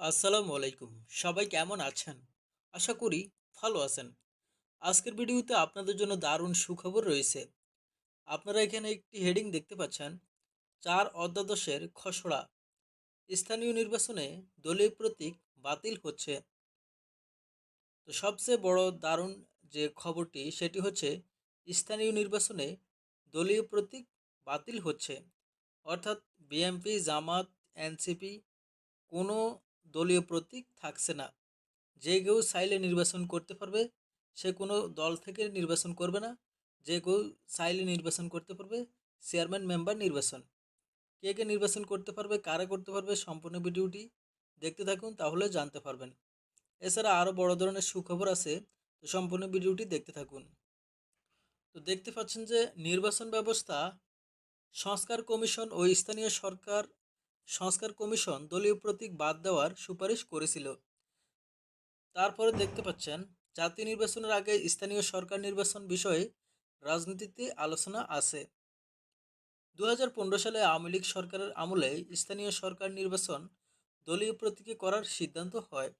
আসসালামু আলাইকুম। সবাই কেমন আছেন? আশা করি ভালো আছেন। আজকের ভিডিওতে আপনাদের জন্য দারুণ সুখবর রয়েছে। আপনারা এখানে একটি হেডিং দেখতে পাচ্ছেন। চার অধ্যাদশের খসড়া। স্থানীয় নির্বাচনে দলীয় প্রতীক বাতিল হচ্ছে। তো সবচেয়ে বড় দারুণ যে খবরটি, সেটি হচ্ছে স্থানীয় নির্বাচনে দলীয় প্রতীক বাতিল হচ্ছে। অর্থাৎ বিএমপি জামাত, এনসিপি কোনো দলীয় প্রতীক থাকছে না। যে কেউ চাইলে নির্বাচন করতে পারবে, সে কোনো দল থেকে নির্বাচন করবে না। যে কেউ চাইলে নির্বাচন করতে পারবে, চেয়ারম্যান, মেম্বার নির্বাচন। কে কে নির্বাচন করতে পারবে, কারা করতে পারবে, সম্পূর্ণ ভিডিওটি দেখতে থাকুন, তাহলে জানতে পারবেন। এছাড়া আরও বড় ধরনের সুখবর আছে, তো সম্পূর্ণ ভিডিওটি দেখতে থাকুন। তো দেখতে পাচ্ছেন যে, নির্বাচন ব্যবস্থা সংস্কার কমিশন ও স্থানীয় সরকার সংস্কার কমিশন দলীয় প্রতীক বাদ দেওয়ার সুপারিশ করেছিল। তারপরে দেখতে পাচ্ছেন, জাতীয় নির্বাচনের আগে স্থানীয় সরকার নির্বাচন বিষয়ে রাজনীতিতে আলোচনা আছে। দুহাজার পনেরো সালে আওয়ামী লীগ সরকারের আমলে স্থানীয় সরকার নির্বাচন দলীয় প্রতীকে করার সিদ্ধান্ত হয়।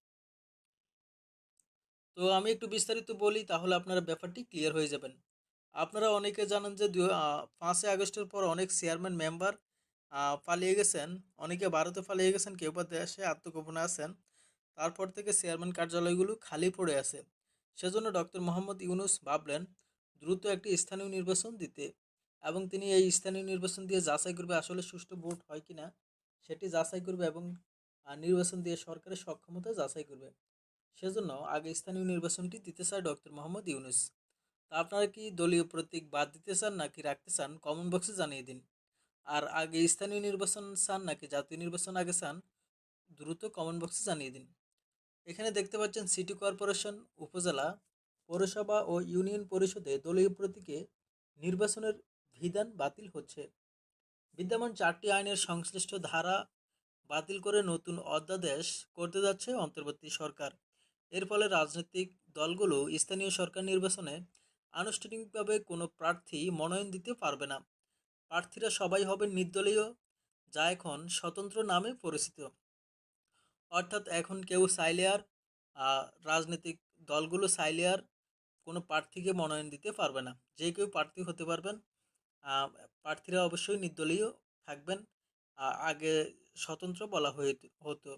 তো আমি একটু বিস্তারিত বলি, তাহলে আপনারা ব্যাপারটি ক্লিয়ার হয়ে যাবেন। আপনারা অনেকে জানেন যে দু পাঁচই আগস্টের পর অনেক চেয়ারম্যান, মেম্বার পালিয়ে গেছেন। অনেকে ভারতে পালিয়ে গেছেন, কেউ বা দেশে আত্মগোপনে আছেন। তারপর থেকে চেয়ারম্যান কার্যালয়গুলো খালি পড়ে আছে। সেজন্য ডক্টর মোহাম্মদ ইউনুস ভাবলেন, দ্রুত একটি স্থানীয় নির্বাচন দিতে। এবং তিনি এই স্থানীয় নির্বাচন দিয়ে যাচাই করবে আসলে সুষ্ঠু ভোট হয় কিনা। সেটি যাচাই করবে এবং নির্বাচন দিয়ে সরকারের সক্ষমতা যাচাই করবে। সেজন্য আগে স্থানীয় নির্বাচনটি দিতে চায় ডক্টর মোহাম্মদ ইউনুস। তা আপনারা কি দলীয় প্রতীক বাদ দিতে চান নাকি রাখতে চান? কমেন্ট বক্সে জানিয়ে দিন। আর আগে স্থানীয় নির্বাচন চান নাকি জাতীয় নির্বাচন আগে চান? দ্রুত কমেন্ট বক্সে জানিয়ে দিন। এখানে দেখতে পাচ্ছেন সিটি কর্পোরেশন উপজেলা, পৌরসভা ও ইউনিয়ন পরিষদে দলীয় প্রতীকে নির্বাচনের বিধান বাতিল হচ্ছে। বিদ্যমান চারটি আইনের সংশ্লিষ্ট ধারা বাতিল করে নতুন অধ্যাদেশ করতে যাচ্ছে অন্তর্বর্তী সরকার। এর ফলে রাজনৈতিক দলগুলো স্থানীয় সরকার নির্বাচনে আনুষ্ঠানিকভাবে কোনো প্রার্থী মনোনয়ন দিতে পারবে না। প্রার্থীরা সবাই হবেন নির্দলীয়, যা এখন স্বতন্ত্র নামে পরিচিত। অর্থাৎ এখন কেউ চাইলে আর রাজনৈতিক দলগুলো চাইলে আর কোনো প্রার্থীকে মনোনয়ন দিতে পারবে না। যে কেউ প্রার্থী হতে পারবেন প্রার্থীরা অবশ্যই নির্দলীয় থাকবেন আগে স্বতন্ত্র বলা হয়ে হতো।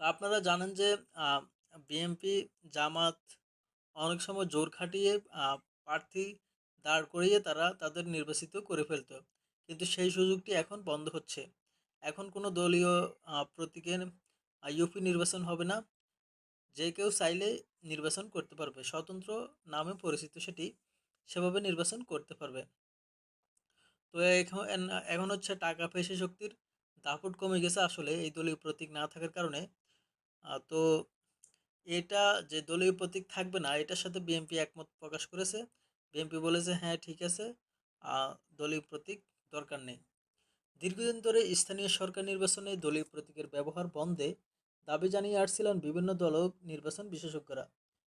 আপনারা জানেন যে বিএনপি, জামাত অনেক সময় জোর খাটিয়ে প্রার্থী দাঁড় করিয়ে তারা তাদের নির্বাচিত করে ফেলতো। কিন্তু সেই সুযোগটি এখন বন্ধ হচ্ছে। এখন কোনো দলীয় প্রতীকে ইউপি নির্বাচন হবে না। যে কেউ চাইলে নির্বাচন করতে পারবে। স্বতন্ত্র নামে পরিচিত সেটি সেভাবে নির্বাচন করতে পারবে। তো এখন এখন হচ্ছে টাকা পেশি শক্তির দাপট কমে গেছে আসলে এই দলীয় প্রতীক না থাকার কারণে। তো এটা যে দলীয় প্রতীক থাকবে না, এটার সাথে বিএনপি একমত প্রকাশ করেছে। বিএনপি বলেছে হ্যাঁ ঠিক আছে দলীয় প্রতীক দরকার নেই। দীর্ঘদিন ধরে স্থানীয় সরকার নির্বাচনে দলীয় প্রতীকের ব্যবহার বন্ধে দাবি জানিয়ে আসছিলেন বিভিন্ন দল নির্বাচন বিশেষজ্ঞরা।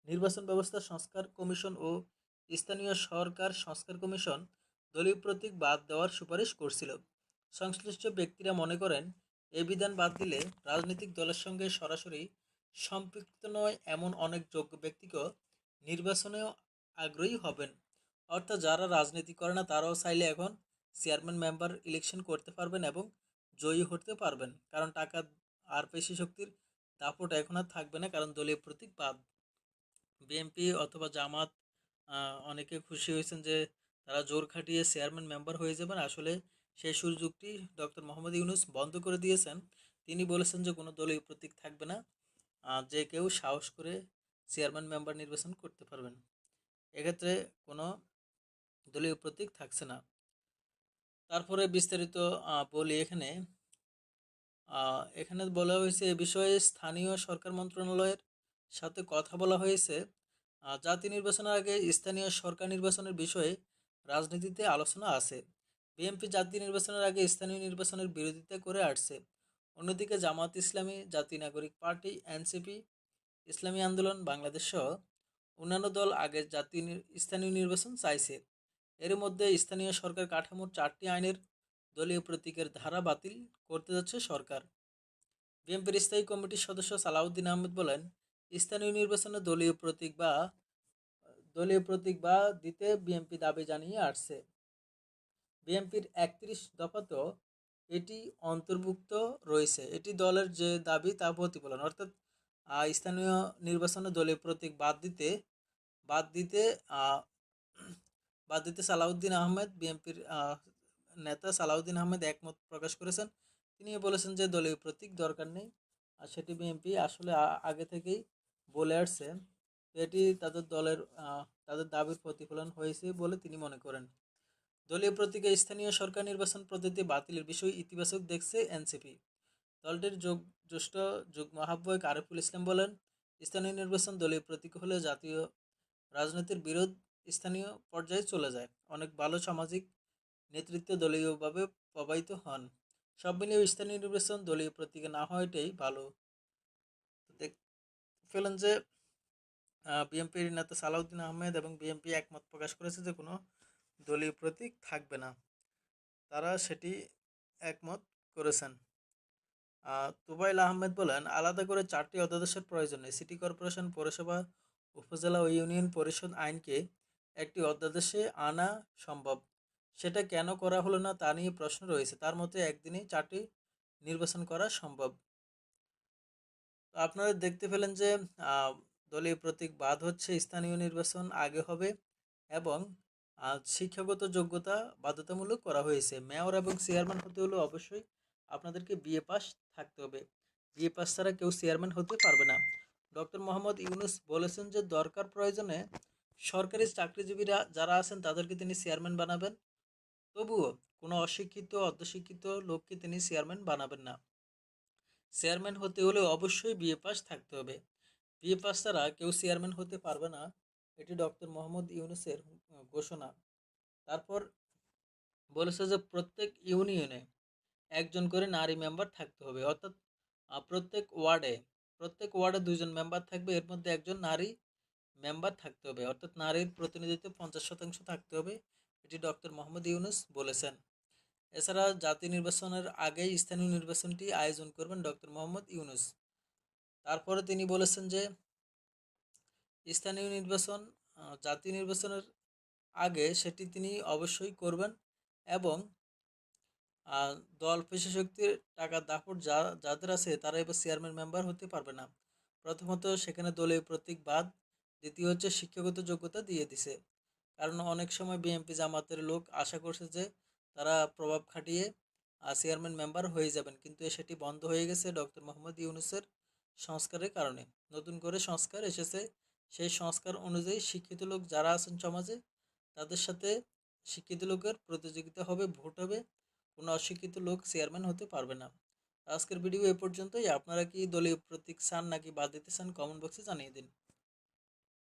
নির্বাচন ব্যবস্থা সংস্কার কমিশন ও স্থানীয় সরকার সংস্কার কমিশন দলীয় প্রতীক বাদ দেওয়ার সুপারিশ করছিল। সংশ্লিষ্ট ব্যক্তিরা মনে করেন, এ বিধান বাদ দিলে রাজনৈতিক দলের সঙ্গে সরাসরি সম্পৃক্ত নয় এমন অনেক যোগ্য ব্যক্তিকেও নির্বাচনেও আগ্রহী হবেন। অর্থাৎ যারা রাজনীতি করে না, তারাও চাইলে এখন চেয়ারম্যান মেম্বার ইলেকশন করতে পারবেন এবং জয়ী হতে পারবেন। কারণ টাকা আর পেশি শক্তির দাপট এখন আর থাকবে না, কারণ দলীয় প্রতীক বাদ। বিএনপি অথবা জামাত অনেকে খুশি হয়েছেন যে তারা জোর খাটিয়ে চেয়ারম্যান মেম্বার হয়ে যাবেন। আসলে সেই সুযোগটি ডক্টর মোহাম্মদ ইউনুস বন্ধ করে দিয়েছেন। তিনি বলেছেন যে কোনো দলীয় প্রতীক থাকবে না যে কেউ সাহস করে চেয়ারম্যান মেম্বার নির্বাচন করতে পারবেন। এক্ষেত্রে কোনো দলীয় প্রতীক থাকছে না। তারপরে বিস্তারিত বলি এখানে। এখানে বলা হয়েছে এ বিষয়ে স্থানীয় সরকার মন্ত্রণালয়ের সাথে কথা বলা হয়েছে। জাতি নির্বাচনের আগে স্থানীয় সরকার নির্বাচনের বিষয়ে রাজনীতিতে আলোচনা আছে। বিএনপি জাতি নির্বাচনের আগে স্থানীয় নির্বাচনের বিরোধিতা করে আসছে। অন্যদিকে জামাত ইসলামী জাতীয় নাগরিক পার্টি, এনসিপি, ইসলামী আন্দোলন, বাংলাদেশ সহ অন্যান্য দল আগে জাতীয় স্থানীয় নির্বাচন চাইছে। এর মধ্যে স্থানীয় সরকার কাঠামোর চারটি আইনের দলীয় প্রতীকের ধারা বাতিল করতে যাচ্ছে সরকার। বিএনপির স্থায়ী কমিটির সদস্য সালাউদ্দিন আহমেদ বলেন, স্থানীয় নির্বাচনে দলীয় প্রতীক বা, দলীয় প্রতীক বা দিতে বিএনপি দাবি জানিয়ে আসছে। বিএনপির একত্রিশ দফাতেও এটি অন্তর্ভুক্ত রয়েছে। এটি দলের যে দাবি তা প্রতিফলন, অর্থাৎ স্থানীয় নির্বাচনে দলীয় প্রতীক বাদ দিতে বাদ দিতে বাদ দিতে সালাউদ্দিন আহমেদ, বিএনপির নেতা সালাউদ্দিন আহমেদ একমত প্রকাশ করেছেন। তিনি বলেছেন যে দলীয় প্রতীক দরকার নেই। আর সেটি বিএনপি আসলে আগে থেকেই বলে আসছে। এটি তাদের দলের তাদের দাবির প্রতিফলন হয়েছে বলে তিনি মনে করেন। দলীয় প্রতীকে স্থানীয় সরকার নির্বাচন পদ্ধতি বাতিলের বিষয় ইতিবাচক দেখছে এনসিপি। দলটির যোগ, জ্যেষ্ঠ যুগ্ম আহ্বায়ক আরিফুল ইসলাম বলেন, স্থানীয় নির্বাচন দলীয় প্রতীক হলে জাতীয় রাজনীতির বিরোধ স্থানীয় পর্যায়ে চলে যায়। অনেক ভালো সামাজিক নেতৃত্ব দলীয়ভাবে প্রবাহিত হন। সব মিলিয়ে স্থানীয় নির্বাচন দলীয় প্রতীকে না হওয়াটাই ভালো। ফেলেন যে বিএনপির নেতা সালাউদ্দিন আহমেদ এবং বিএনপি একমত প্রকাশ করেছে যে, কোনো দলীয় প্রতীক থাকবে না। তারা সেটি একমত করেছেন। তুবাইল আহমেদ বলেন, আলাদা করে চারটি অধ্যাদেশের প্রয়োজন। সিটি কর্পোরেশন, পৌরসভা, উপজেলা ও ইউনিয়ন পরিষদ আইনকে একটি অধ্যাদেশে আনা সম্ভব। সেটা কেন করা হলো না তা নিয়ে প্রশ্ন রয়েছে। তার মতে একদিনেই চারটি নির্বাচন করা সম্ভব। আপনারা দেখতে পেলেন যে দলীয় প্রতীক বাদ হচ্ছে স্থানীয় নির্বাচন, আগে হবে এবং শিক্ষাগত যোগ্যতা বাধ্যতামূলক করা হয়েছে। মেয়র এবং চেয়ারম্যান হতে হলে অবশ্যই আপনাদেরকে বিএ পাস থাকতে হবে। বিএ পাস ছাড়া কেউ চেয়ারম্যান হতে পারবে না। ডক্টর মোহাম্মদ ইউনুস বলেছেন যে, দরকার প্রয়োজনে সরকারি চাকরিজীবীরা যারা আছেন, তাদেরকে তিনি চেয়ারম্যান বানাবেন। তবুও কোনো অশিক্ষিত অর্ধশিক্ষিত লোককে তিনি চেয়ারম্যান বানাবেন না। চেয়ারম্যান হতে হলে অবশ্যই বিএ পাস থাকতে হবে। বিএ পাস ছাড়া কেউ চেয়ারম্যান হতে পারবে না, এটি ডক্টর মোহাম্মদ ইউনুসের ঘোষণা। তারপর বলেছে যে, প্রত্যেক ইউনিয়নে একজন করে নারী মেম্বার থাকতে হবে। অর্থাৎ প্রত্যেক ওয়ার্ডে প্রত্যেক ওয়ার্ডে দুইজন মেম্বার থাকবে, এর মধ্যে একজন নারী মেম্বার থাকতে হবে। অর্থাৎ নারীর প্রতিনিধিত্ব পঞ্চাশ শতাংশ থাকতে হবে, এটি ডক্টর মোহাম্মদ ইউনুস বলেছেন। এছাড়া জাতীয় নির্বাচনের আগেই স্থানীয় নির্বাচনটি আয়োজন করবেন ডক্টর মোহাম্মদ ইউনুস। তারপরে তিনি বলেছেন যে, স্থানীয় নির্বাচন জাতীয় নির্বাচনের আগে সেটি তিনি অবশ্যই করবেন এবং দল পেশা শক্তির টাকার দাপট যা, যাদের আছে তারা এবার চেয়ারম্যান মেম্বার হতে পারবে না। প্রথমত সেখানে দলীয় প্রতীক বাদ, দ্বিতীয় হচ্ছে শিক্ষাগত যোগ্যতা দিয়ে দিছে। কারণ অনেক সময় বিএনপি জামাতের লোক আশা করছে যে তারা প্রভাব খাটিয়ে চেয়ারম্যান মেম্বার হয়ে যাবেন। কিন্তু সেটি বন্ধ হয়ে গেছে ডক্টর মোহাম্মদ ইউনুসের সংস্কারের কারণে। নতুন করে সংস্কার এসেছে। সেই সংস্কার অনুযায়ী শিক্ষিত লোক যারা আছেন সমাজে, তাদের সাথে শিক্ষিত লোকের প্রতিযোগিতা হবে, ভোট হবে। কোনো অশিক্ষিত লোক চেয়ারম্যান হতে পারবে না। আজকের ভিডিও এ পর্যন্তই। আপনারা কি দলীয় প্রতীক চান নাকি বাদ দিতে চান? কমেন্ট বক্সে জানিয়ে দিন।